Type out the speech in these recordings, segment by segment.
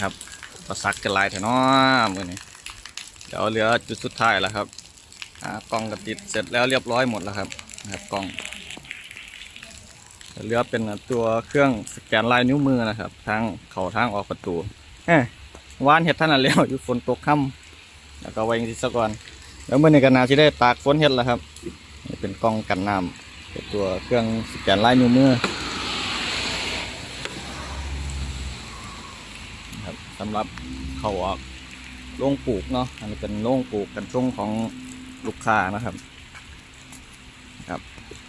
ครับประสักกันลายแถวน้อมือนี้เดี๋ยวเหลือจุดสุดท้ายแล้วครับกล้องก็ติดเสร็จแล้วเรียบร้อยหมดแล้วครับนะครับกล้องเหลือเป็นตัวเครื่องสแกนลายนิ้วมือนะครับ ทางเข้าทางออกประตูเอ้ยวานเห็ดท่านน่ะแล้วอยู่ฝนตกค่ำแล้วก็ไว้ที่ซะก่อนแล้วเมื่อนี้ก็นาที่ได้ตากฝนเห็ดแล้วครับเป็นกล้องกันน้ำเป็นตัวเครื่องสแกนลายนิ้วมือ ครับ สำหรับเขาออกโรงปลูกเนาะอันนี้เป็นโรงปลูกกันช่วงของลูกค้านะครับ ครับ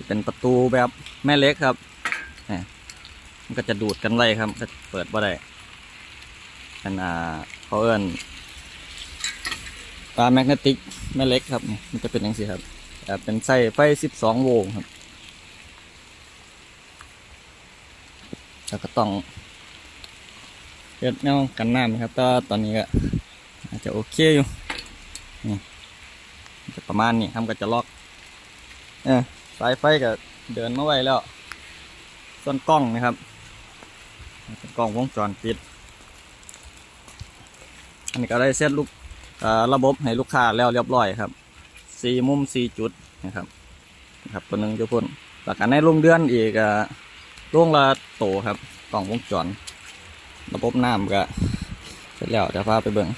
เป็นประตูแบบแม่เล็กครับเนี่ยมันก็จะดูดกันไว้ครับก็เปิดบ่ได้เป็นอ่าเขาเอิ้นตาแมกเนติกแม่เล็กครับนี่มันจะเป็นอย่างนี้ครับแต่เป็นไส้ไฟ12โวลต์ครับแล้วก็ต้อง เฮ็ดแนวกันน้ำนะครับแต่ตอนนี้ก็อาจจะโอเคอยู่นี่จะประมาณนี้ทำก็จะล็อกเออสายไฟก็เดินมาไว้แล้ว ส่วนกล้องนะครับเป็นกล้องวงจรปิด อันนี้ก็ได้เซตลูกระบบให้ลูกค้าแล้วเรียบร้อยครับสี่มุมสี่จุดนะครับครับตัวหนึ่งอยู่พุ่นแล้วก็ในโรงเดือนอีกอะโรงละโตครับกล้องวงจร ระบบน้ำก็เสร็จแล้วจะพาไปเบิ่ง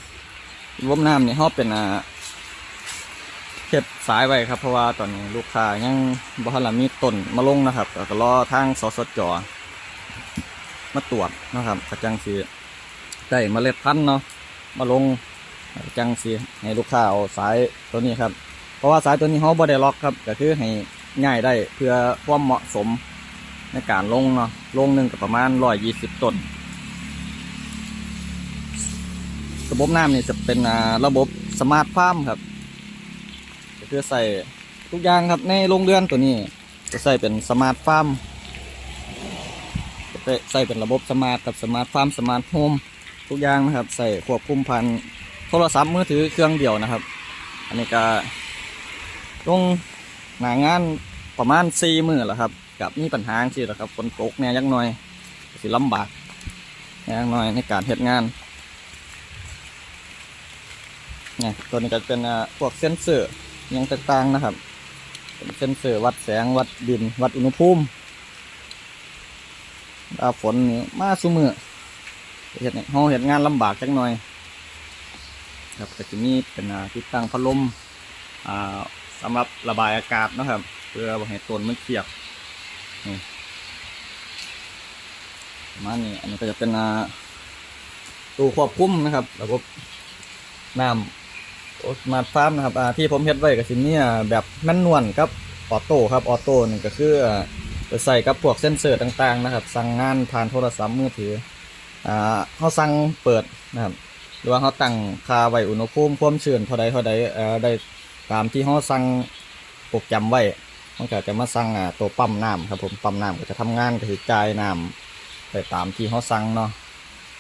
ระบบน้ำนี่เขาเป็นอ่าเก็บสายไว้ครับ เพราะว่าตอนนี้ลูกค้ายังบ่ทันละมีต้นมาลงนะครับก็รอทางสสจมาตรวจนะครับกระจังสีได้เมล็ดพันธุ์เนาะมาลงกระจังสีให้ลูกค้าเอาสายตัวนี้ครับ เพราะว่าสายตัวนี้เขาบ่ได้ล็อกครับก็คือให้ง่ายได้เพื่อความเหมาะสมในการลงเนาะลงหนึ่งก็ประมาณร้อยยี่สิบต้น ระบบน้ำนี่จะเป็นระบบสมาร์ทฟาร์มครับก็คือใส่ทุกอย่างครับในโรงเรือนตัวนี้ จะใส่เป็นสมาร์ทฟาร์มจะใส่เป็นระบบสมาร์ทกับสมาร์ทฟาร์มสมาร์ทโฮมทุกอย่างนะครับ ใส่ควบคุมพันโทรศัพท์มือถือเครื่องเดียวนะครับ อันนี้ก็ลงหนางานประมาณสี่มือแล้วครับกับมีปัญหาสิแหละครับฝนตกเนี่ยยักหน่อยสิลำบากแน่ยักหน่อยในการเฮ็ดงาน เนี่ยตัวนี้ก็เป็นพวกเซนเซอร์ยังต่างๆนะครับ เป็นเซนเซอร์วัดแสงวัดดิน วัดอุณหภูมิถ้าฝนนี่มาสุมือเห็ดเนี่ยเราเห็ดงานลำบากจักหน่อย ครับก็จะมีเป็นอ่าที่ตั้งพัดลมอ่าสำหรับระบายอากาศนะครับ เพื่อบให้ต้นมันเปียกนี่ประมานี้อันนี้ก็จะเป็นตู้ควบคุมนะครับ ระบบน้ำ มาฟาร์มนะครับที่ผมเฮ็ดไว้ก็สิมีอ่าแบบแมนนวลกับออโต้ครับออโต้นี่ก็คือใส่กับพวกเซ็นเซอร์ต่างๆนะครับ สั่งงานผ่านโทรศัพท์มือถืออ่าเขาสั่งเปิดนะครับหรือว่าเขาตั้งคาไว้อุณหภูมิความชื้นเท่าใดเท่าใดเอ่อได้ตามที่เขาสั่งโปรแกรมไว้มันก็จะมาสั่งอ่าตัวปั๊มน้ำครับผมปั๊มน้ำก็จะทำงานก็คือจ่ายน้ำไปตามที่เขาสั่งเนาะ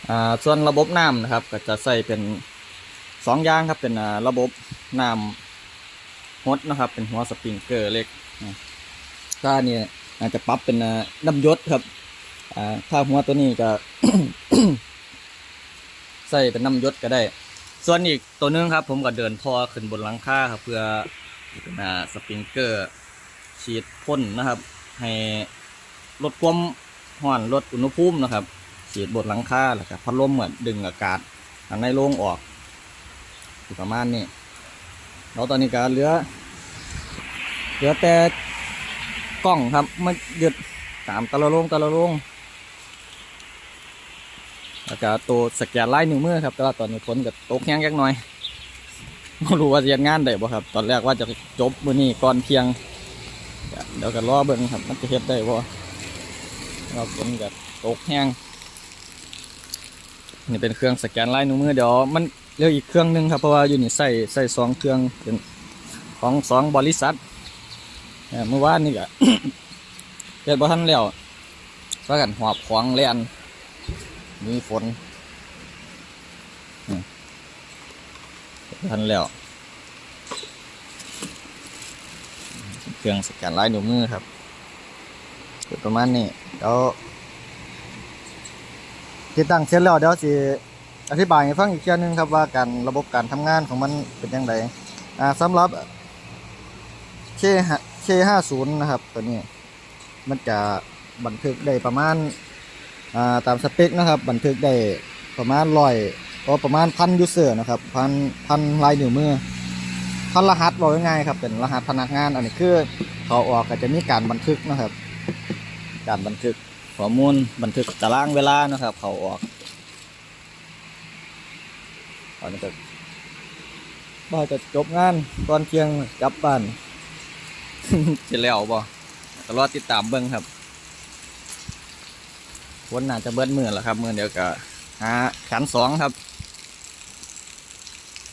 อ่าส่วนระบบน้ำนะครับก็จะใส่เป็น สองอย่างครับเป็นระบบน้ำฮดนะครับ เป็นหัวสปริงเกอร์เล็กถ้านี่อาจจะปรับเป็นน้ำยศครับถ้าหัวตัวนี้ก็ใส่เป็นน้ำยศก็ได้ ส่วนอีกตัวหนึงครับ ผมก็เดินท่อขึ้นบนหลังคาครับ เพื่อนาสปริงเกอร์ฉีดพ่นนะครับ ให้ลดความร้อนลดอุณหภูมินะครับ ฉีดบนหลังคาแล้วก็พัดลมเหมือนดึงอากาศอันในโล่งออก ประมาณนี้แล้วตอนนี้ก็เหลือ เหลือแต่กล้องครับมันยึดตามตะละลงตะละลงแล้วก็ตัวสแกนไลายนิ้วมือครับ แต่ว่าตอนนี้ฝนก็ตกแห้งยักหน่อยไม่รู้ว่าจะเฮ็ดงานได้บ่ครับ ตอนแรกว่าจะจบมื้อนี้ก่อนเที่ยง เดี๋ยวก็รอเบิ่งครับ มันจะเฮ็ดได้บ่เราฝนก็ตกแห้งนี่เป็นเครื่องสแกนไลายนิ้วมือเดี๋ยวมัน เรียกอีกเครื่องหนึ่งครับเพราะว่าอยู่นี่ใส่ใส่สองเครื่องเป็นของสองบริษัทเมื่อวานนี่ก็เกิดบ่ทันแล้วก็กันหอบของเล่นมีฝนอืมบ่ทันแล้วเครื่องสแกนลายนิ้วมือครับเกิดประมาณนี้แล้วติดตั้งเสร็จแล้วเดี๋ยวสิ อธิบายให้ฟังอีกเช่นนึงครับว่าการระบบการทำงานของมันเป็นยังไงอ่าสำหรับ K K50 นะครับ ตัวนี้ มันจะบันทึกได้ประมาณอ่าตามสเปคนะครับ บันทึกได้ประมาณร้อยก็ประมาณพันยูเซอร์นะครับพันพันลายนิ้วมือพันรหัสบอกง่ายครับ เป็นรหัสพนักงาน อันนี้คือเขาออกก็จะมีการบันทึกนะครับ การบันทึกข้อมูลบันทึกตารางเวลานะครับ เขาออก ตอนนี้ก็บ่าจะจบงานตอนเที่ยงกลับบ้านจะแล้วบ่ก็รอติดตามเบิ่งครับวันน่าจะเบิดมือแล้วครับมือเดียวกับหาขันสองครับ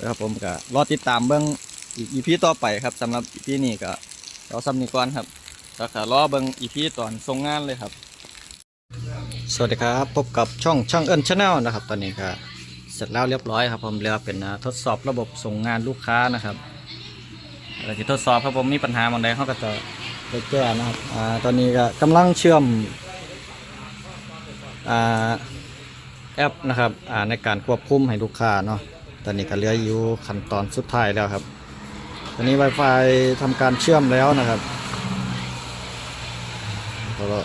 ครับผมก็รอติดตามเบิ่งอีกอีพีต่อไปครับสำหรับอีพีนี้ก็เราซ้ำนี้ก่อนครับแล้วก็รอเบิ่งอีพีตอนส่งงานเลยครับ สวัสดีครับ พบกับช่องช่างเอิญชาแนลนะครับ ตอนนี้ก็ เสร็จแล้วเรียบร้อยครับผมเรียกว่าเป็นทดสอบระบบส่งงานลูกค้านะครับเราจะทดสอบครับผมมีปัญหาบางใดเขาก็จะไปแก้นะครับอ่าตอนนี้ก็กำลังเชื่อมอ่าแอปนะครับอ่าในการควบคุมให้ลูกค้าเนาะตอนนี้ก็เหลืออยู่ขั้นตอนสุดท้ายแล้วครับ ตอนนี้ Wi-Fi ทำการเชื่อมแล้วนะครับแล้ว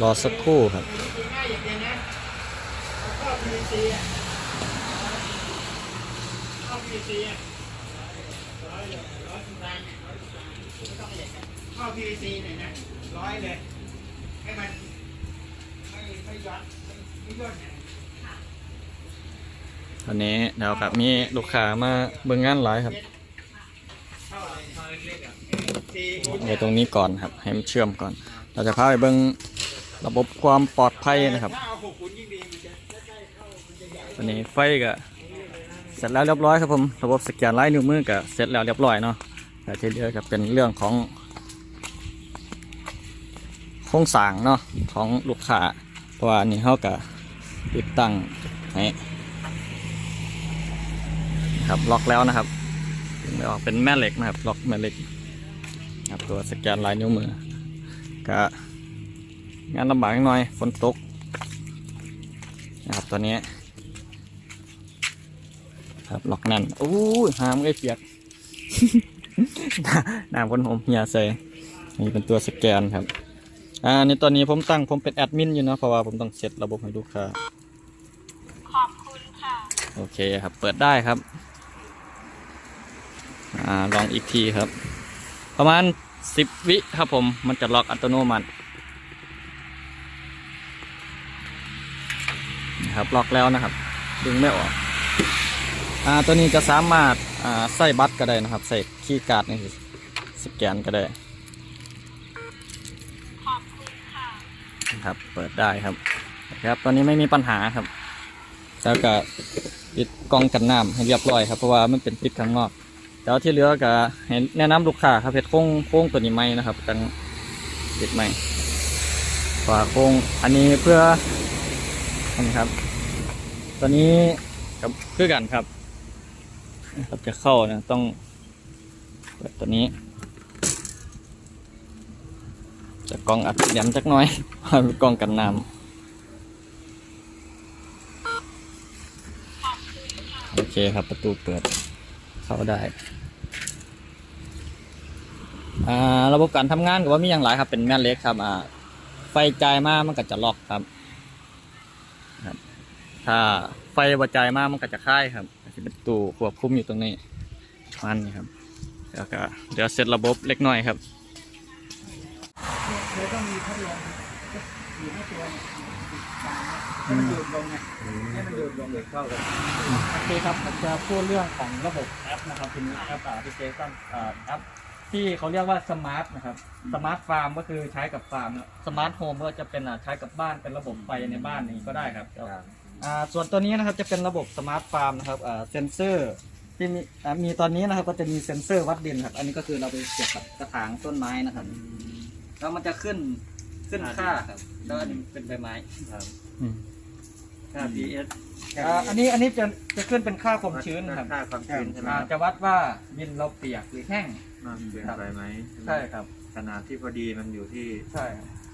รอสักครู่ครับ ข้าวพีซีอ PVC เนี่ยนะร้อยเลยให้มันไม่ไม่ย้อนไม่ไม่ย่นเนี่ยตอนนี้เดี๋ยวครับมีลูกค้ามาเบิ่งงานหลายครับเข้าเข้าเล็กๆอะทีไว้ตรงนี้ก่อนครับ ให้มันเชื่อมก่อน เราจะพาไปเบิ่งระบบความปลอดภัยนะครับ อนนี้ไฟก็เสร็จแล้วเรียบร้อยครับผมระบบสแกนลายนิ้วมือก็เสร็จแล้วเรียบร้อยเนาะแต่ที่เหลือก็เป็นเรื่องของโครงสร้างเนาะของลูกค้าเพราะว่านี้เขาก็ติดตั้งให้ครับล็อกแล้วนะครับไม่ออกเป็นแม่เหล็กนะครับล็อกแม่เหล็กครับตัวสแกนลายนิ้วมือก็งานลำบากนิดหน่อยฝนตกนะครับตัวนี้ ครับล็อกแน่นโอ้ยหามไอ้เปียกน้ำคนหอมเหียใส่นี่เป็นตัวสแกนครับ อ่านี่ตอนนี้ผมตั้งผมเป็นแอดมินอยู่นะเพราะว่าผมต้องเซตระบบให้ลูกค้าขอบคุณค่ะโอเคครับ เปิดได้ครับ อ่าลองอีกทีครับ ประมาณสิบวิครับผมมันจะล็อกอัตโนมัตินะครับล็อกแล้วนะครับ ดึงไม่ออก อ่าตัวนี้จะสามารถอ่าใส่บัตรก็ได้นะครับใส่คีย์การ์ดนี่สแกนก็ได้ขอบคุณค่ะครับเปิดได้ครับครับตอนนี้ไม่มีปัญหาครับ แล้วก็ปิดกล้องกันน้ำให้เรียบร้อยครับเพราะว่ามันเป็นปิดข้างนอกแล้วที่เหลือก็ให้แนะนำลูกค้าครับเพชรโค้งโค้งตัวนี้ไหมนะครับกันปิดไหมฝาโค้งอันนี้เพื่อนนี้ครับ ตัวนี้กับคือกันครับ นะครับจะเข้านะต้องเปิดตัวนี้ จะกองอัดแหลมจักหน่อยเพราะเป็นกองกันน้ำโอเคครับประตูเปิดเข้าได้อ่าระบบการทำงานก็ว่ามีอย่างไรครับเป็นแม่เล็กครับไฟจ่ายมามันก็จะล็อกครับ ถ้าไฟบ่จ่ายมากมันก็จะค่ายครับ เป็นตู้ควบคุมอยู่ตรงนี้มันนี่ครับแล้วก็เดี๋ยวเซตระบบเล็กน้อยครับเลยต้องมีพัดลมอยู่ในตัวเนี่ยให้มันดูดลมไงให้มันดูดลมเลยเข้ากันโอเคครับผมจะพูดเรื่องของระบบแอปนะครับทีนี้แอปแอปพลิเคชันแอปที่เขาเรียกว่าสมาร์ทนะครับสมาร์ทฟาร์มก็คือใช้กับฟาร์มสมาร์ทโฮมก็จะเป็นอะใช้กับบ้านเป็นระบบไฟในบ้านนี้ก็ได้ครับ อ่าส่วนตัวนี้นะครับจะเป็นระบบสมาร์ทฟาร์มนะครับอ่าเซนเซอร์ที่มีอ่ามีตอนนี้นะครับก็จะมีเซ็นเซอร์วัดดินครับ อันนี้ก็คือเราไปเสียบกับกระถางต้นไม้นะครับ แล้วมันจะขึ้นขึ้นค่าครับแล้วอันนี้เป็นใบไม้อืม ค่า PS อ่าอันนี้อันนี้จะจะขึ้นเป็นค่าความชื้นครับค่าความชื้นใช่ไหมอ่าจะวัดว่าดินเราเปียกหรือแห้งมันเปลี่ยนไปไหมใช่ครับขนาดที่พอดีมันอยู่ที่ใช่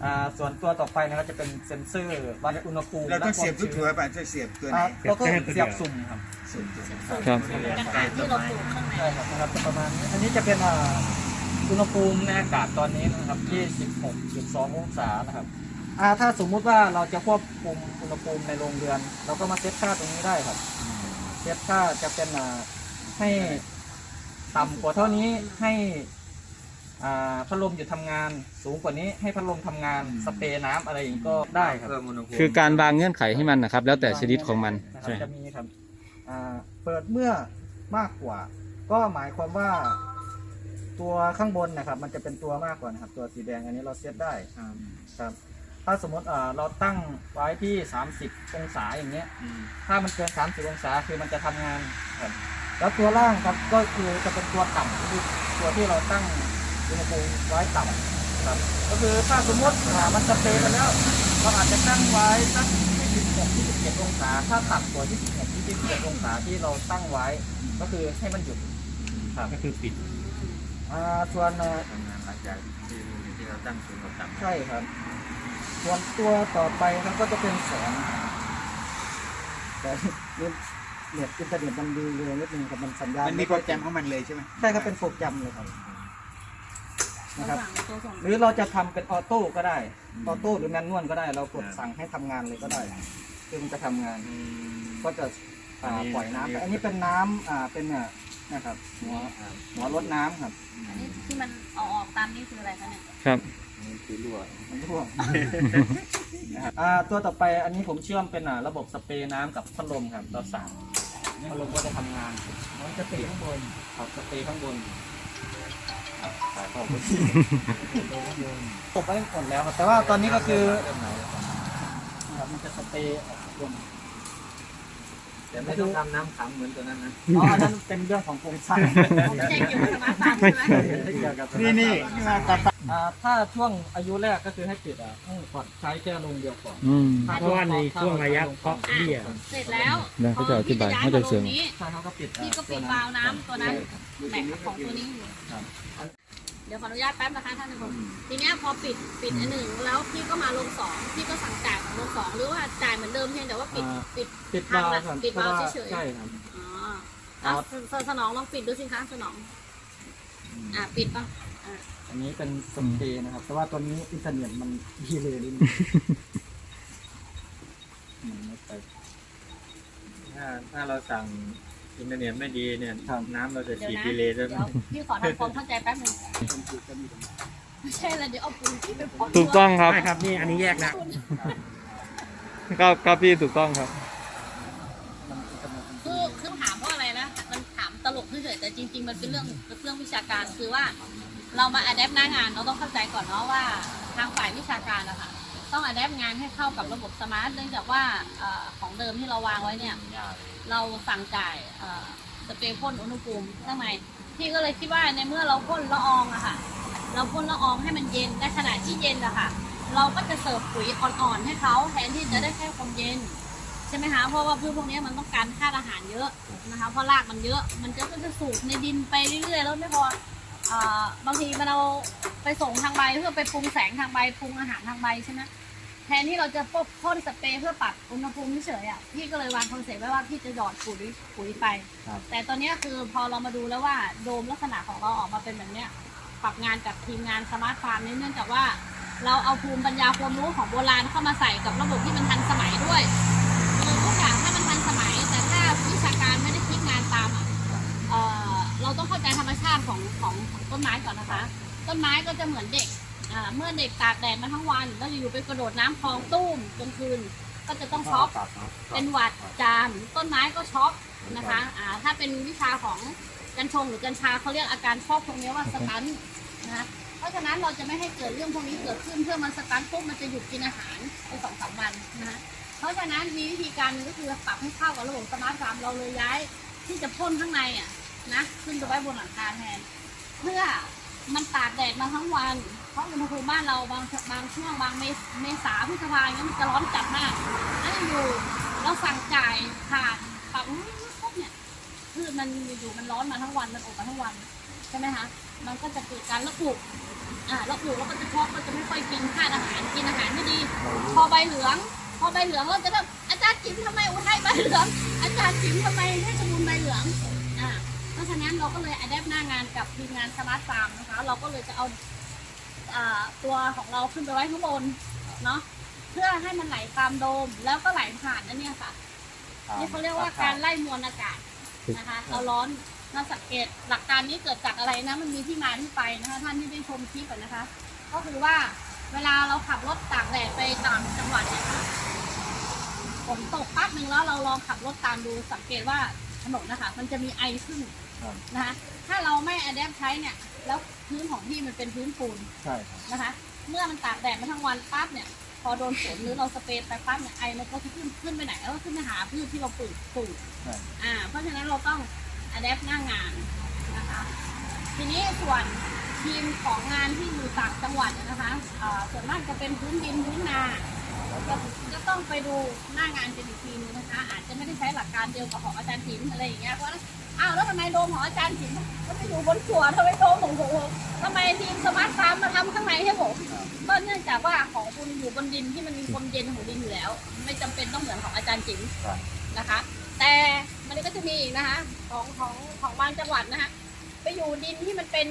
อ่าส่วนตัวต่อไปนะครับจะเป็นเซ็นเซอร์วัดอุณหภูมิเราต้องเสียบทุกตัวและไปจะเสียบตัวคไหนวามชื้นอ่าแล้วก็เสียบสุ่มครับเสียบตัวไหนครับอากาศที่เราปลูกข้างในใช่ครับนะครับจะประมาณนี้อันนี้จะเป็นอ่าอุณหภูมิในอากาศตอนนี้นะครับที่ 16.2 องศานะครับอ่าถ้าสมมุติว่าเราจะควบคุมอุณหภูมิในโรงเรือน เราก็มาเซตค่าตรงนี้ได้ครับ เซตค่าจะเป็นอ่าให้ต่ำกว่าเท่านี้ให้อ่า พัดลมหยุดทำงานสูงกว่านี้ให้พัดลมทำงานสเปรย์น้ำอะไรอย่างนี้ก็ได้ครับคือการวางเงื่อนไขให้มันนะครับ แล้วแต่ชนิดของมันนะคใช่รับจะมีครับอ่าเปิดเมื่อมากกว่า ก็หมายความว่าตัวข้างบนนะครับ มันจะเป็นตัวมากกว่านะครับ ตัวสีแดงอันนี้เราเซตได้ครับ ถ้าสมมติอ่าเราตั้งไว้ที่ 30 องศาอย่างเงี้ยถ้ามันเกิน 30 องศาคือมันจะทำงานครับแล้วตัวล่างครับก็คือจะเป็นตัวต่ำคือตัวที่เราตั้ง อุณหภูมิไว้ต่ำครับ ก็คือถ้าสมมติอ่ามันจะเปรย์ไปแล้วเราอาจจะตั้งไว้สัก26 27องศาถ้าต่ำกว่า26 27องศาที่เราตั้งไว้ ก็คือให้มันหยุดครับก็คือปิดอ่าส่วนอ่าทำงานหลังจากที่ที่เราตั้งศูนย์กับต่ำใช่ครับ ส่วนตัวต่อไปครับก็จะเป็นแสงแต่เน็ตเน็ตอินเทอร์เน็ตมันดีเลยนิดนึงครับมันสัญญาณมันมีโปรแกรมของมันเลยใช่ไหมใช่ครับเป็นโปรแกรมเลยครับ นะครับระหว่างตัวส่งหรือเราจะทำเป็นออโต้ก็ได้ ออโต้หรือแมนนวลก็ได้ เรากดสั่งให้ทำงานเลยก็ได้คือมันจะทำงาน ก็จะอ่าปล่อยน้ำไปอันนี้เป็นน้ำอ่าเป็นอะนะครับหัวหัวรดน้ำครับอันนี้ที่มันเอาออกตามนี่คืออะไรคะเนี่ยครับ นี่คือรั่วมันร่วงนะครับอ่าตัวต่อไปอันนี้ผมเชื่อมเป็นอ่าระบบสเปรย์น้ำกับพัดลมครับเราสั่งพัดลมก็จะทำงานมันจะสเปรย์ข้างบนครับสเปรย์ข้างบน ครับสายเข้าไปตกไปหมดแล้วครับแต่ว่าตอนนี้ก็คือครับมันจะสเปรย์ออกข้างบนแต่ไม่ต้องทำน้ำขังเหมือนตัวนั้นนะอ๋ออันนั้นเป็นเรื่องของโครงสร้างผมไม่ใช่เกี่ยวกับสมาร์ทฟาร์มใช่ไหมไม่เกี่ยวกับนี่นี่มาตัดอ่าถ้าช่วงอายุแรกก็คือให้ปิดอะให้ก่อนใช้แค่ลงเดียวก่อนอืมเพราะว่าในช่วงระยะเพาะเบี้ยเสร็จแล้วได้เขาจะอธิบายพเขาจะเสริมพี่ย้ายมาลงนี้ใช่เขาก็ปิดอะพี่ก็ปิดวาล์วน้ำตัวนั้นแม็กของตัวนี้อยู่ครับ เดี๋ยวขออนุญาตแป๊บนะคะท่านผู้ชมทีเนี้ยพอปิดปิดอันหนึ่งแล้วพี่ก็มาลงสองพี่ก็สั่งจ่ายของลงสองหรือว่าจ่ายเหมือนเดิมเพียงแต่ว่าปิดอ่า ปิด ปิดวาล์วครับปิดวาล์วพระเฉยๆ ใช่ครับ อ๋ออะสสนองลองปิดดูสิคะสนอง อะปิดป่ะอะอันนี้เป็นสเปรย์นะครับ แต่ว่าตัวนี้อินเทอร์เน็ตมันดีเลยนิดนึงอืมไม่ไปถ้าถ้าเราสั่ง อินเทอร์เน็ตไม่ดีเนี่ยครับ น้ำเราจะเดี๋ยวฉีดนะดีเลยด้วยเดี๋ยวพี่ขอทำความเข้าใจแป๊บหนึงไม่ใช่แล้วเดี๋ยวเอาปุ๋ยที่ไปพ่นถูกต้องครับใช่ครับนี่อันนี้แยกนะครับครับพี่ถูกต้องครับมันอินเทอร์เน็ตมันคือคือถามเพราะอะไรนะมันถามตลกเฉยๆแต่จริง ๆ มันเป็นเรื่องเป็นเรื่องวิชาการคือว่า เรามาอัดแอปหน้างานเราต้องเข้าใจก่อนเนาะว่าทางฝ่ายวิชาการนะคะต้องอัดแอปงานให้เข้ากับระบบสมาร์ทเนื่องจากว่าเอ่อของเดิมที่เราวางไว้เนี่ย เราสั่งจ่ายสเปรย์พ่นอุณหภูมิข้างในพี่ก็เลยคิดว่าในเมื่อเราพ่นละอองอะค่ะ เราพ่นละอองให้มันเย็นในขณะที่เย็นอะค่ะ เราก็จะเสิร์ฟปุ๋ยอ่อนๆให้เขาแทนที่จะได้แค่ความเย็นใช่ไหมคะเพราะว่าพืชพวกนี้มันต้องการธาตุอาหารเยอะนะคะเพราะรากมันเยอะมันจะก็จะสูบในดินไปเรื่อยๆแล้วไม่พอเอ่อบางทีมันเอาไปส่งทางใบเพื่อไปปรุงแสงทางใบปรุงอาหารทางใบใช่ไหม แทนที่เราจะพ่นสเปรย์เพื่อปรับอุณหภูมิเฉยๆอะพี่ก็เลยวางคอนเซ็ปต์ไว้ว่าพี่จะหยอดปุ๋ยปุ๋ยไปแต่ตอนเนี้ยคือพอเรามาดูแล้วว่าโดมลักษณะของเราออกมาเป็นแบบเนี้ยปรับงานกับทีมงานสมาร์ทฟาร์มนี้เนื่องจากว่า เราเอาภูมิปัญญาความรู้ของโบราณเข้ามาใส่กับระบบที่มันทันสมัยด้วยคือทุกอย่างถ้ามันทันสมัย แต่ถ้าวิชาการไม่ได้คิดงานตามอะเอ่อเราต้องเข้าใจธรรมชาติของของของต้นไม้ก่อนนะคะ ต้นไม้ก็จะเหมือนเด็กอ่า เมื่อเด็กตากแดดมาทั้งวัน แล้วอยู่ๆไปกระโดดน้ำคลองตุ้มกลางคืน ก็จะต้องช็อกเป็นหวัดจาม ต้นไม้ก็ช็อกนะคะอ่าถ้าเป็นวิชาของกัญชงหรือกัญชาเขาเรียกอาการช็อกตรงนี้ว่าสตันนะคะเพราะฉะนั้นเราจะไม่ให้เกิดเรื่องพวกนี้เกิดขึ้นเพื่อมันสตันปุ๊บมันจะหยุดกินอาหารไปสองสามวันนะคะเพราะฉะนั้นมีวิธีการหนึงก็คือปรับให้เข้ากับระบบสมาร์ทฟาร์มเราเลยย้ายที่จะพ่นข้างในอะนะขึ้นไปไว้บนหลังคาแทนเพื่อมันตากแดดมาทั้งวันเพ ราะอุณหภูมิบ้านเราบางบางช่วงบางเมษเมษาพฤษภาอย่างเงี้ยมันจะร้อนจัดมากแล้วอยู่เราสั่งจ่ายผ่านปรับปุ๊บเนี่ยคือมันอยู่มันร้อนมาทั้งวันมันอบมาทั้งวันใช่ไหมคะมันก็จะเกิดการระอุอ่าราปลูกเราก็จะช็อกเราจะไม่ค่อยกินธาตุอาหารกินอาหารไม่ดี พอใบเหลือง พอใบเหลืองเราจะแบบอาจารย์จิ๋มทำไมอุทัยใบเหลืองอาจารย์จิ๋มทำไมให้ชรบูรณ์ใบเหลืองอ่าเพราะฉะนั้นเราก็เลยอัดแอปหน้างานกับทีมงานสมาร์ทฟาร์มนะคะ เราก็เลยจะเอา ตัวของเราขึ้นไปไว้ข้างบนเนาะเพื่อให้มันไหลตามโดมแล้วก็ไหลผ่านอันเนี้ยค่ะนี่เขาเรียกว่าการไล่มวลอากาศนะคะเอาร้อนเราสังเกตหลักการนี้เกิดจากอะไรนะ มันมีที่มาที่ไปนะคะ ท่านที่ได้ชมคลิปอะนะคะ ก็คือว่าเวลาเราขับรถตากแดดไปต่างจังหวัดเนี่ยค่ะฝนตกปั๊บหนึ่งแล้วเราลองขับรถตามดูสังเกตว่าถนนนะคะ มันจะมีไอขึ้นครับนะคะ ถ้าเราไม่อัดแอปใช้เนี่ย แล้วพื้นของที่มันเป็นพื้นปูนใช่ครับนะคะ เมื่อมันตากแดดมาทั้งวันปั๊บเนี่ย พอโดนฝนหรือเราสเปรย์ไปปั๊บเนี่ยไอมันก็จะขึ้นขึ้นไปไหนแล้วก็ขึ้นไปหาพืชที่เราปลูกปลูกใช่อ่า เพราะฉะนั้นเราต้องอัดแอปหน้างานนะคะ ทีนี้ส่วนทีมของงานที่อยู่ต่างจังหวัดเนี่ยนะคะอ่าส่วนมากจะเป็นพื้นดินพื้นนาจะจะต้องไปดูหน้างานเป็นอีกทีนึง นะคะอาจจะไม่ได้ใช้หลักการเดียวกับของอาจารย์ถิมอะไรอย่างเงี้ยเพราะว่าอ้าวแล้วทำไมโดมของอาจารย์ถิมก็ไปอยู่บนขัวทำไมโดมของผมทำไมทีมสมาร์ทฟาร์มมาทำข้างในให้ผมก็เนื่องจากว่าของคุณอยู่บนดินที่มันมีความเย็นของดินอยู่แล้ว ไม่จำเป็นต้องเหมือนของอาจารย์จิ๋มนะคะ แต่มันก็จะมีอีกนะคะของของของบางจังหวัดนะคะไปอยู่ดินที่มันเป็น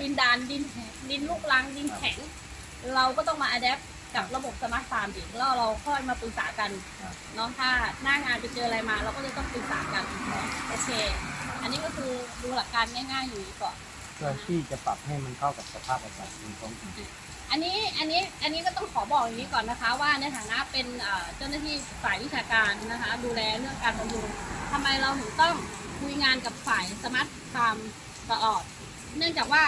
ดินดานดินแข็งดินลูกรังดินแข็ง เราก็ต้องมาอัดแอป กับระบบสมาร์ทฟาร์มอีกแล้วเราค่อยมาปรึกษากันเนาะถ้าหน้างานไปเจออะไรมา เราก็เลยต้องปรึกษากันโอเค อันนี้ก็คือดูหลักการง่ายๆอยู่ก่อนเพื่อที่จะปรับให้มันเข้ากับสภาพอากาศในท้องถิ่นอันนี้อันนี้อันนี้ก็ต้องขอบอกอย่างนี้ก่อนนะคะ ว่าในฐานะเป็นเอ่อเจ้าหน้าที่ฝ่ายวิชาการนะคะ ดูแลเรื่องการบำรุงทำไมเราถึงต้องคุยงานกับฝ่ายสมาร์ทฟาร์มตลอด เนื่องจากว่า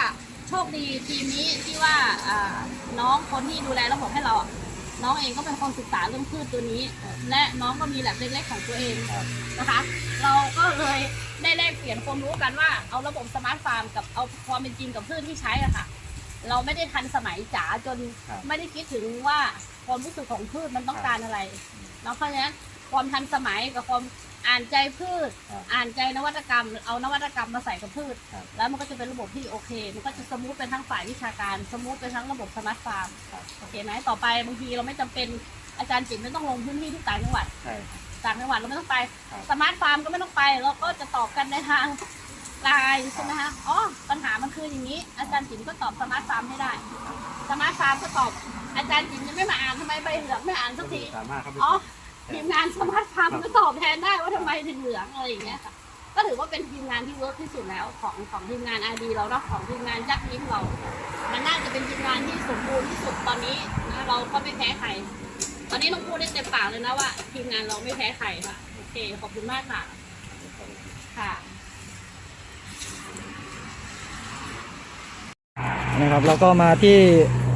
โชคดีทีมนี้ที่ว่าอ่า น้องคนที่ดูแลระบบให้เราอะน้องเองก็เป็นคนศึกษาเรื่องพืชตัวนี้ และน้องก็มีแลบเล็กๆของตัวเองนะคะ เราก็เลยได้แลกเปลี่ยนความรู้กันว่าเอาระบบสมาร์ทฟาร์มกับเอาความเป็นจริงกับพืชที่ใช้อะค่ะ เราไม่ได้ทันสมัยจ๋าจนครับไม่ได้คิดถึงว่าความรู้สึกของพืชมันต้องการอะไรเนาะเพราะฉะนั้นความทันสมัยกับความ อ่านใจพืช ครับอ่านใจนวัตกรรม เอานวัตกรรมมาใส่กับพืช ครับ แล้วมันก็จะเป็นระบบที่โอเค มันก็จะสมูทไปทั้งฝ่ายวิชาการ สมูทไปทั้งระบบสมาร์ทฟาร์มโอเคไหมต่อไปบางทีเราไม่จำเป็นอาจารย์จิ๋มไม่ต้องลงพื้นที่ที่ต่างจังหวัด ใช่ครับต่างจังหวัดเราไม่ต้องไป ครับ สมาร์ทฟาร์มก็ไม่ต้องไปเราก็จะตอบกันในทางไลน์ใช่ไหมคะอ๋อปัญหามันคืออย่างนี้ อาจารย์จิ๋มก็ตอบสมาร์ทฟาร์มให้ได้ สมาร์ทฟาร์มก็ตอบอาจารย์จิ๋มยังไม่มาอ่านทำไมใบเหลืองไม่อ่านสักที สามารถเข้าไปอ๋อ ทีมงานสามาร์ทฟามก็ตอบแทนได้ว่าทำไมถึงเหลืองอะไรอย่างเงี้ยค่ะก็ถือว่าเป็นทีมงานที่เวิร์กที่สุดแล้วของของทีมงานอาดีเราเนาะของทีมงานยักษ์ยิ้มเรา มันน่าจะเป็นทีมงานที่สมบูรณ์ที่สุดตอนนี้นะเราก็ไม่แพ้ใคร ตอนนี้ต้องพูดได้เต็มปากเลยนะว่า ทีมงานเราไม่แพ้ใครค่ะโอเคขอบคุณมากค่ะค่ะนะครับเราก็มาที่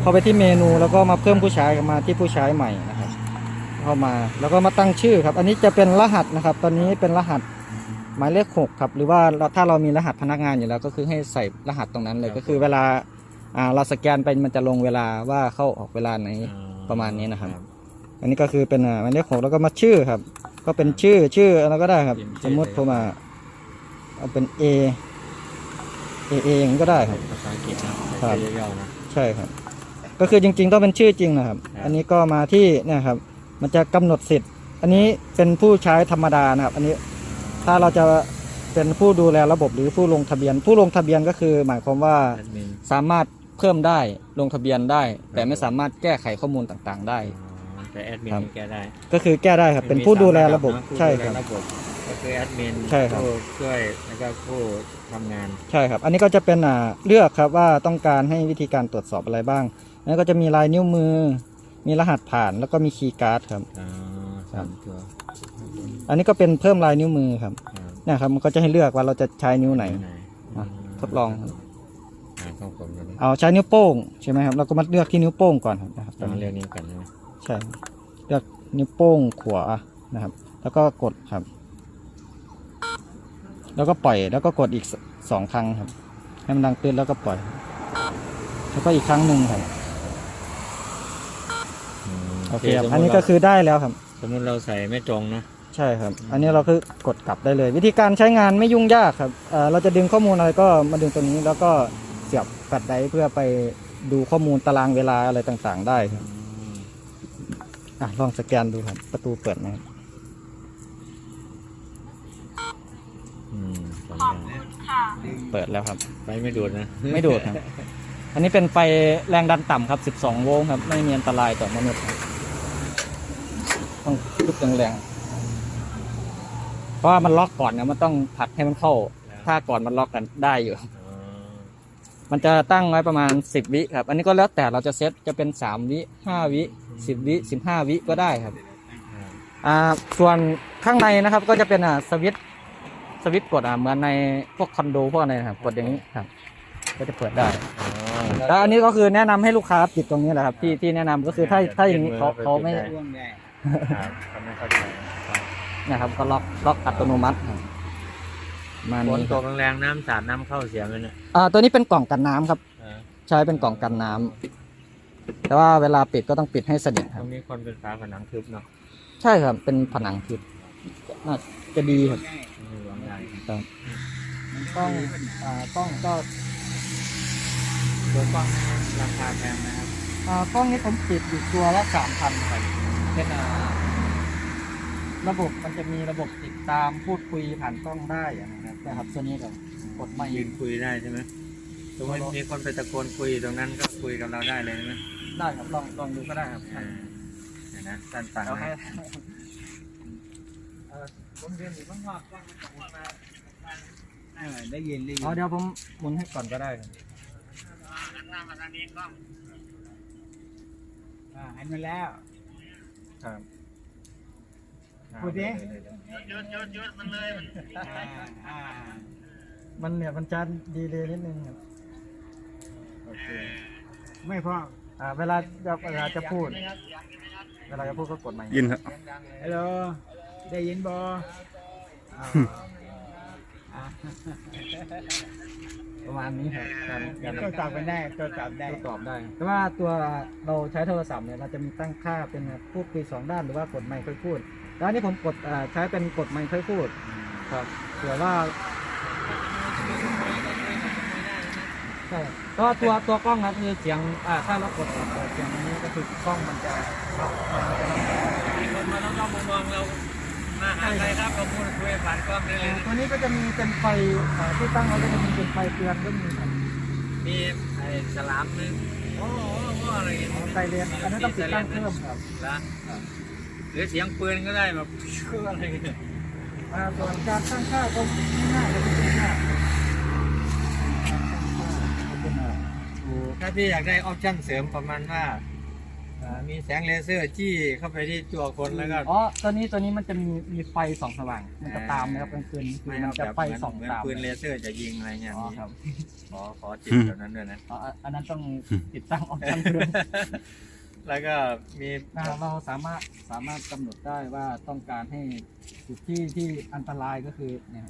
เข้าไปที่เมนูแล้วก็มาเพิ่มผู้ใช้มาที่ผู้ใช้ใหม่นะ เข้ามา แล้วก็มาตั้งชื่อครับ อันนี้จะเป็นรหัสนะครับ ตอนนี้เป็นรหัสหมายเลขหกครับ หรือว่าเราถ้าเรามีรหัสพนักงานอยู่แล้ว ก็คือให้ใส่รหัสตรงนั้นเลย ก็คือเวลาอ่าเราสแกนไปมันจะลงเวลาว่าเข้าออกเวลาไหนประมาณนี้นะครับ อันนี้ก็คือเป็นอ่าหมายเลขหกแล้วก็มาชื่อครับ ก็เป็นชื่อชื่ออะไรก็ได้ครับ สมมติผมอ่าเอาเป็น A A A อย่างนี้ก็ได้ครับภาษาอังกฤษนะครับย่อๆนะใช่ครับ ก็คือจริง ๆ ต้องเป็นชื่อจริงนะครับครับอันนี้ก็มาที่เนี่ยครับ มันจะกำหนดสิทธิ์ อันนี้เป็นผู้ใช้ธรรมดานะครับ อันนี้ถ้าเราจะเป็นผู้ดูแลระบบหรือผู้ลงทะเบียน ผู้ลงทะเบียนก็คือ หมายความว่าแอดมินสามารถเพิ่มได้ลงทะเบียนได้ แต่ไม่สามารถแก้ไขข้อมูลต่างๆ ได้อ๋อแต่แอดมินครับนี่แก้ได้ ก็คือแก้ได้ครับเป็นผู้ดูแลระบบผู้ใช่ดูคแลรับระบบก็คือแอดมินใช่ครับผู้ช่วยแล้วก็ผู้ทำงานใช่ครับ อันนี้ก็จะเป็นอ่าเลือกครับว่าต้องการให้วิธีการตรวจสอบอะไรบ้างแล้วก็จะมีลายนิ้วมือ มีรหัสผ่านแล้วก็มีคีย์การ์ดครับอ๋อสามตัวอันนี้ก็เป็นเพิ่มลายนิ้วมือครับครับเนี่ยครับมันก็จะให้เลือกว่าเราจะใช้นิ้วไหน ไหนอะทดลองครับอ่าของผมตัวนี้เอาใช้นิ้วโป้งใช่ไหมครับเราก็มาเลือกที่นิ้วโป้งก่อนครับนะครับตอนนี้ เรียกนิ้วกันใช่ไหมใช่เลือกนิ้วโป้งขวานะครับ แล้วก็กดครับ แล้วก็ปล่อยแล้วก็กดอีกสสองครั้งครับ ให้มันดังตืดแล้วก็ปล่อย แล้วก็อีกครั้งหนึ่งครับมโอเคครับสมมุติอันนี้ก็คือได้แล้วครับ สมมติเราใส่ไม่ตรงนะ ใช่ครับ อันนี้เราคือกดกลับได้เลย วิธีการใช้งานไม่ยุ่งยากครับเอ่อเราจะดึงข้อมูลอะไรก็มาดึงตัวนี้แล้วก็เสียบแฟลชไดรฟ์เพื่อไปดูข้อมูลตารางเวลาอะไรต่างๆ ได้ครับอะลองสแกนดูครับประตูเปิดนะครับอืมขอบคุณค่ะเปิดแล้วครับไปไม่ดูดนะไม่ดูดครับ อันนี้เป็นไฟแรงดันต่ำครับ 12 โวลต์ครับ ไม่มีอันตรายต่อมนุษย์ครับ ต้องทุบแรงๆเพราะว่ามันล็อกก่อนนะมันต้องผลักให้มันเข้า ถ้าก่อนมันล็อกกันได้อยู่ มันจะตั้งไว้ประมาณ10วิครับ อันนี้ก็แล้วแต่เราจะเซตจะเป็น3วิ5วิ10วิ15วิก็ได้ครับ อ่า ส่วนข้างในนะครับ ก็จะเป็นอ่าสวิตช์สวิตช์กดอ่าเหมือนในพวกคอนโดพวกอะไรนะครับกดอย่างนี้ครับ ก็จะเปิดได้ แล้วอันนี้ก็คือแนะนำให้ลูกค้าปิดตรงนี้แหละครับ ที่ที่แนะนำก็คือถ้าถ้าอย่างนี้เขาเขาไม่ ร่วงได้ ครับเขาไม่เข้าใจนะครับก็ล็อกล็อกอัตโนมัติครับมาฝนนี้ตกแรงๆน้ำสาดน้ำเข้าเสียไหมเนี่ยอ่าตัวนี้เป็นกล่องกันน้ำครับ อ่าใช้เป็นกล่องกันน้ำแต่ว่าเวลาปิดก็ต้องปิดให้สนิทคตรัรบ งนี้คนเป็นฝาผนังทึบเนาะใช่ครับ เป็นผนังทึบน่าจะดีครับ มีหวังใหญ่ครับต้องอ่าต้องก็ตัวกล้องราคาแพงนะครับอ่ากล้องนี้ผมติดอยู่ตัวละสามพันครับ เป็นอ่าระบบมันจะมีระบบติดตามพูดคุยผ่านกล้องได้อะนะครับนะครับตัวนี้ก็กดไม่ยืนคุยได้ใช่ไหมสมมติมีคนไปตะโกนคุยตรงนั้นก็คุยกับเราได้เลยใช่ไหมได้ครับลองลองดูก็ได้ครับอ่าเดี๋ยวนะสั้นตันเอาให้นะเอ่อผมเรียนอยู่ข้างนอกกล้องมันตกลงมาเออได้ยินได้ยินเอาเดี๋ยวผมหมุนให้ก่อนก็ได้ครับอ่าหันมาแล้ว ครับพูดดิอ่าอ่ามันเนี่ยมันจะดีเลยนิดนึงครับโอเคไม่พออ่าเวลาจะเวลาจะพูด เวลาจะพูดก็กดใหม่ยินครับ ฮัลโหลได้ยินบออ่าอ่า ประมาณนี้ครับการการก็ตอบกันได้ก็ตอบได้ก็ตอบได้ แต่ว่าตัวเราใช้โทรศัพท์เนี่ยเราจะมีตั้งค่าเป็นพูดคุยสองด้านหรือว่ากดไมค์ค่อยพูด แล้วอันนี้ผมกดอ่าใช้เป็นกดไมค์ค่อยพูดครับเผื่อว่าใช่ก็ตัวตัวกล้องนะคือเสียงอ่าถ้าเรากดเปิดเสียงอันนี้ก็คือกล้องมันจะมีคนมาต้องมองเรา มาหาใครครับเราพูดคุยผ่านกล้องได้เลยนะตัวนี้ก็จะมีเป็นไฟอ่าที่ตั้งไว้ก็จะมีเป็นไฟเตือนก็มีครับมีไอ้สลามนึงโอ้โหโอ้โหอะไรอย่างอ๋อเงี้ยไฟเรียนอันนั้นต้องติดตั้งเพิ่มครับละหรือเสียงปืนก็ได้แบบชื่ออะไรเงี้ยอ่าส่วนการตั้งค่าก็ง่ายๆเลยที่ง่ายดูถ้าพี่อยากได้ออปชั่นเสริมประมาณว่า อ่ามีแสงเลเซอร์จี้เข้าไปที่ตัวคนแล้วก็อ๋อตัวนี้ตัวนี้มันจะมีมีไฟส่องสว่าง มันจะตามนะครับกลางคืนคือไม่มัเอานแบจะบไฟเหมือนส่องเหมือนตามปืนเลเซอร์จะยิงอะไรเงี้ยอ๋อมีครับขอขอติดแบบนั้นด้วยนะ อ๋ออันนั้นต้องติดตั้งออปชั่นเพิ่มแล้วก็มีนะเราสามารถสามารถกำหนดได้ว่าต้องการให้จุดที่ที่อันตรายก็คือเนี่ย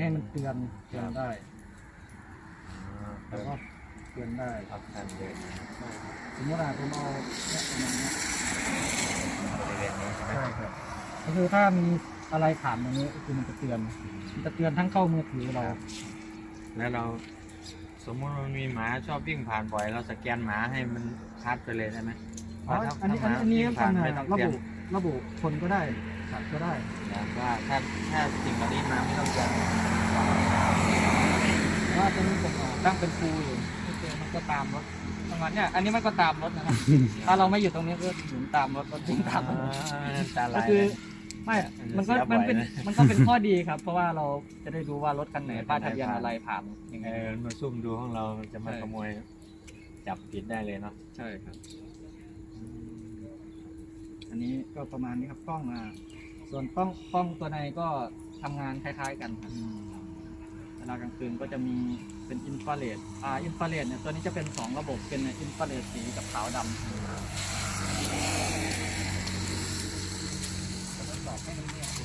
ให้มันเตือนเตือนได้เพิ่แล้วมก็ เตือนได้ออปชั่นเลยสมมติว่าผมเอาเนี่ยประมาณเนี้ยบริเวณนี้ใช่ไหมใช่ครับก็คือถ้ามีอะไรผ่านตรงนี้ก็คือมันจะเตือนมันจะเตือนทั้งเข้ามือถือเราแล้วเราสมมติมันมีหมาชอบวิ่งผ่านบ่อย เราสแกนหมาให้มันชัดไปเลยได้ไหมอ๋อว่าถ้าอันนี้ถ้าหอันนี้วิ่งมันผ่านเป็นไม่ต้องระเตือนบุระบุคนก็ได้สัตว์ก็ได้แล้วว่าถ้าถ้าสิ่งเหล่านี้มาไม่ต้องเตือนว่าตัวนี้ผมตั้งเป็นครูอยู่ไม่เจอมัน ก็ตามรถประมาณเนี้ยอันนี้มันก็ตามรถนะครับ ถ้าเราไม่อยู่ตรงนี้ก็หมุนตามรถรถวิ่งตามรถตาลาก็ย คือเลยไม่มันก็เสียบ่มัอนยเป็นนะมันก็เป็นข้อดีครับ เพราะว่าเราจะได้รู้ว่ารถคันไหนเออป้ายทะเบียนผ่านอะไรผ่านยังไง เออมาซุ่มดูของเราจะมาใช่ ขโมย จับผิดได้เลยเนาะใช่ครับ อันนี้ก็ประมาณนี้ครับกล้องอะส่วนกล้องกล้องตัวในก็ทำงานคล้าย ๆ กันครับเวลากลางคืนก็จะมี เป็นอินฟราเรดอ่าอินฟราเรดเนี่ยตัวนี้จะเป็นสองระบบเป็นอินฟราเรดสีกับขาวดำจะทดสอบให้มันเนี่ยดู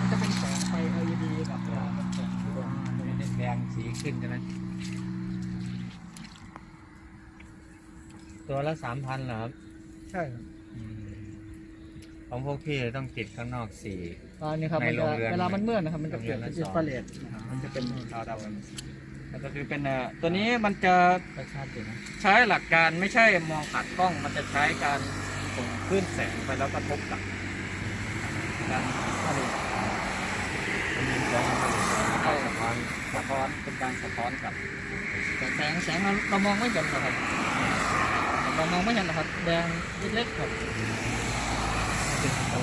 มันจะเป็นแสงไฟ LED กับแสงแดงสีขึ้นใช่ไหมตัวละสามพันเหรอครับ ใช่ครับ ของพวกพี่ต้องติดข้างนอกสี่อ่านี่ครับมันในโรจะงเรือนเวลามันเมื่อนนะครับ มันจะเปลี่ยนโรงเรืเป็อนนละอินฟราเรดนะครับมันจะเป็นเราดำมันมันก็คือเป็นอ่าตัวนี้มันจะประชาตินะใช้หลักการไม่ใช่มองผ่านกล้อง มันจะใช้การส่งคลื่นแสงไปแล้วกระทบกับการผลิตมันมีแสงผลิตเข้าสะท้อนสะท้อนเป็นการสะท้อนกับแต่แสงแสงเราเรามองไม่เห็นนะครับเรามองไม่เห็นนะครับแดงเล็กๆครับเป็นอันต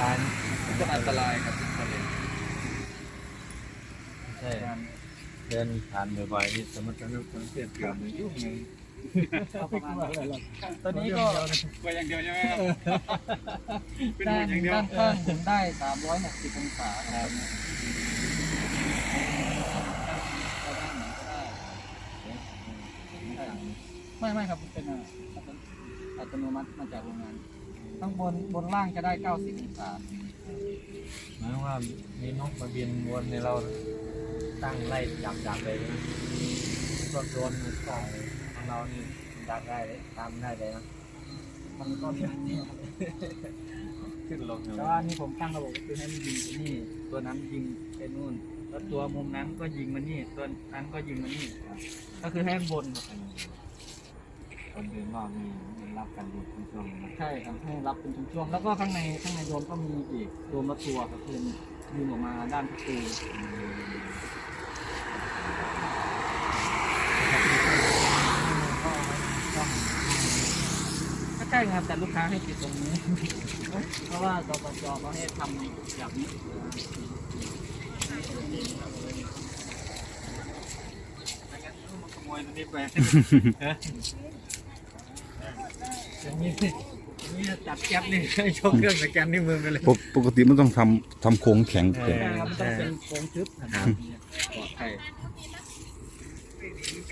รายนะมันเป็นอันตรายครับใช่เดินผ่านบ่อยๆนี่สมมติว่าคนเสียเกือบเลยยุ่งเลยตัวนี้ก็กลัวอย่างเดียวใช่ไหมครับเป็นด้าห่วนงอย่างเดียวด้านข้างผมได้360องศาครับไม่ไม่ครับเป็นอะอัตโนมัติมาจากโรงงาน ข้างบนบนล่างจะได้ 90องศาหมายว่ามีนกมาบินวนในเราตั้งไล่จับจับเลยนะก็โดนของของเรานี่ดักได้เลยตามได้เลยนะมันก็เยอะเนี่ยขึ้นลงอยู่แต่ว่านี่ผมตั้งระบบก็คือให้มันยิงไปนี่ ตัวนั้นยิงไปนู่น แล้วตัวมุมนั้นก็ยิงมานี่ ตัวนั้นก็ยิงมานี่ ก็คือให้มันบนครับคนเดินรอบนี่มัน รับการดูดทุกช่วงนะใช่ครับให้รับเป็นช่วงๆแล้วก็ข้างในข้างในโดมก็มีอีกโดมละตัวครับคือยิงออกมาด้านประตูก็ใช่ครับแต่ลูกค้าให้ติดตรงนี้ เพราะว่าตปจเขาให้ทำแบบนี้ขโมยตัวนี้ไป อย่างนี้นี่จับแก๊ปนี่ให้ชกเครื่องสแกนนิ้วมือไปเลยปกปกติมันต้องทำทำโค้งแข็งเกินใช่ครับมันต้องเป็นโค้งทึบนะครับปลอดภัย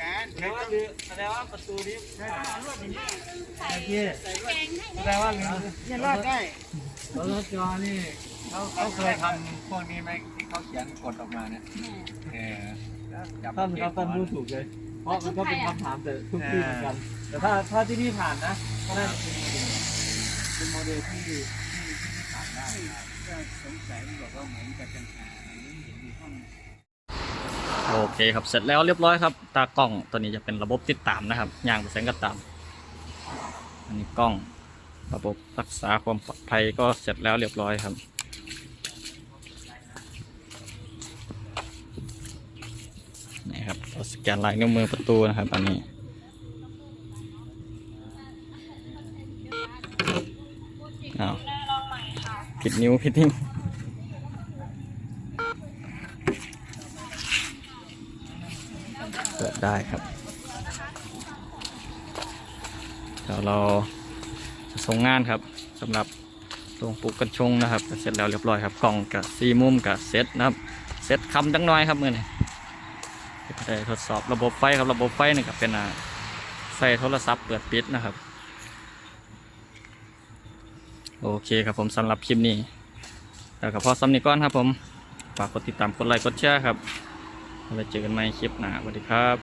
การแสดงว่าเรือแสดงว่าประตูนี้ใช่พี่แสดงว่าเรือเนี่ยรอดได้รถจอนี่เขาเขาเคยทำพวกนี้ไหมที่เขาเขียนกฎออกมาเนี่ยเออจับท่านเก็ครับท่านก่อรู้ถูกเลย เพราะมันก็เป็นคำถามแต่ทุกที่เหมือนกัน แต่ถ้าถ้าที่นี่ผ่านนะก็น่าจะเป็นโมเดลเป็นโมเดลที่ที่ที่ผ่านได้ก็สงสัยบอกว่าเหมือนกับกัญชาอันนี้เห็นมีห้อง โอเคครับเสร็จแล้วเรียบร้อยครับตากล้องตัวนี้จะเป็นระบบติดตามนะครับยางแสงกระตาม อันนี้กล้องระบบรักษาความปลอดภัยก็เสร็จแล้วเรียบร้อยครับนี่ครับสแกนลายนิ้วมือประตูนะครับอันนี้ อ้าว ผิดนิ้วผิดนิ้วเปิดได้ครับเดี๋ยวเราจะส่งงานครับสำหรับลงปลูกกันชงนะครับเสร็จแล้วเรียบร้อยครับกล่องกับซีมุมกับเซตนะครับเซตคำจังน้อยครับมือนี้ได้ทดสอบระบบไฟครับระบบไฟนี่ก็เป็นอ่าใส่โทรศัพท์เปิดปิดนะครับ โอเคครับผมสำหรับคลิปนี้แล้วก็พอสำนีก้อนครับผมฝากกดติดตามกดไลค์กดแชร์ครับไว้เจอกันใหม่คลิปหน้าสวัสดีครับ